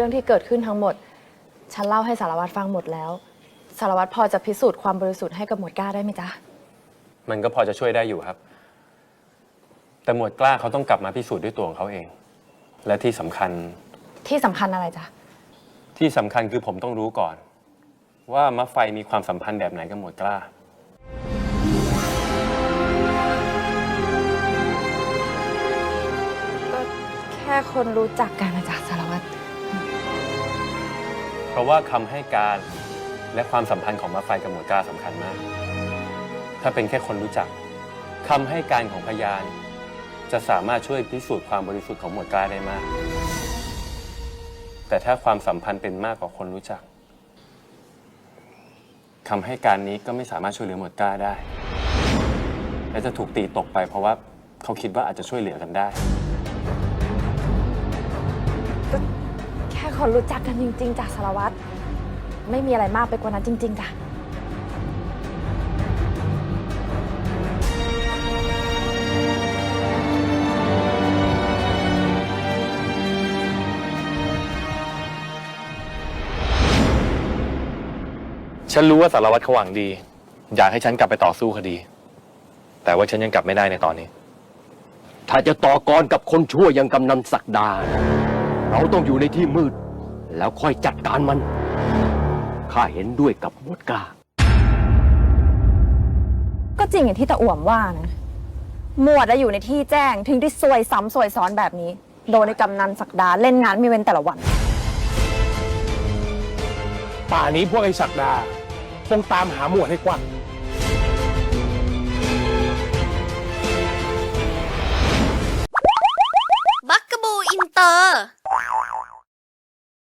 รื่องที่เกิดขึ้นทั้งหมด ฉันเล่าให้สารวัตรฟังหมดแล้ว สารวัตรพอจะพิสูจน์ความบริสุทธิ์ให้กับหมวดกล้าได้ไหมจ๊ะ มันก็พอจะช่วยได้อยู่ครับ แต่หมวดกล้าเขาต้องกลับมาพิสูจน์ด้วยตัวของเขาเอง และที่สำคัญที่สำคัญอะไรจ๊ะ ที่สำคัญคือผมต้องรู้ก่อน ว่ามะไฟมีความสัมพันธ์แบบไหนกับหมวดกล้า ก็แค่คนรู้จักกันนะจ๊ะสารวัตรเพ ราะว่าคำให้การและความสัมพันธ์ของมะไฟกับหมวดกาสำคัญมาก ถ้าเป็นแค่คนรู้จักคำให้การของพยาน จะสามารถช่วยพิสูจน์ความบริสุทธิ์ของหมวดกาได้มาก แต่ถ้าความสัมพันธ์เป็นมากกว่าคนรู้จักคำให้การนี้ก็ไม่สามารถช่วยเหลือหมวดกาได้ และจะถูกตีตกไป เพราะว่าเขาคิดว่าอาจจะช่วยเหลือกันได้ ค่คนรู้จักกันจริง ๆจ้ะสารวัตรไม่มีอะไรมากไปกว่านั้นจริง ๆจ้ะฉันรู้ว่าสารวัตรเขาหวังดี อยากให้ฉันกลับไปต่อสู้คดี แต่ว่าฉันยังกลับไม่ได้ในตอนนี้ ถ้าจะต่อกรกับคนชั่วอย่างกำนันศักดา เราต้องอยู่ในที่มืด แล้วค่อยจัดการมัน ข้าเห็นด้วยกับหมวดกล้า ก็จริงอย่างที่ตาอ่วมว่านะ หมวดอะอยู่ในที่แจ้งถึงได้ซวยซ้ำซวยซ้อนแบบนี้ โดนในกำนันศักดาเล่นงานไม่เว้นแต่ละวัน ป่านี้พวกไอ้ศักดาคงตามหาหมวดให้กว้าง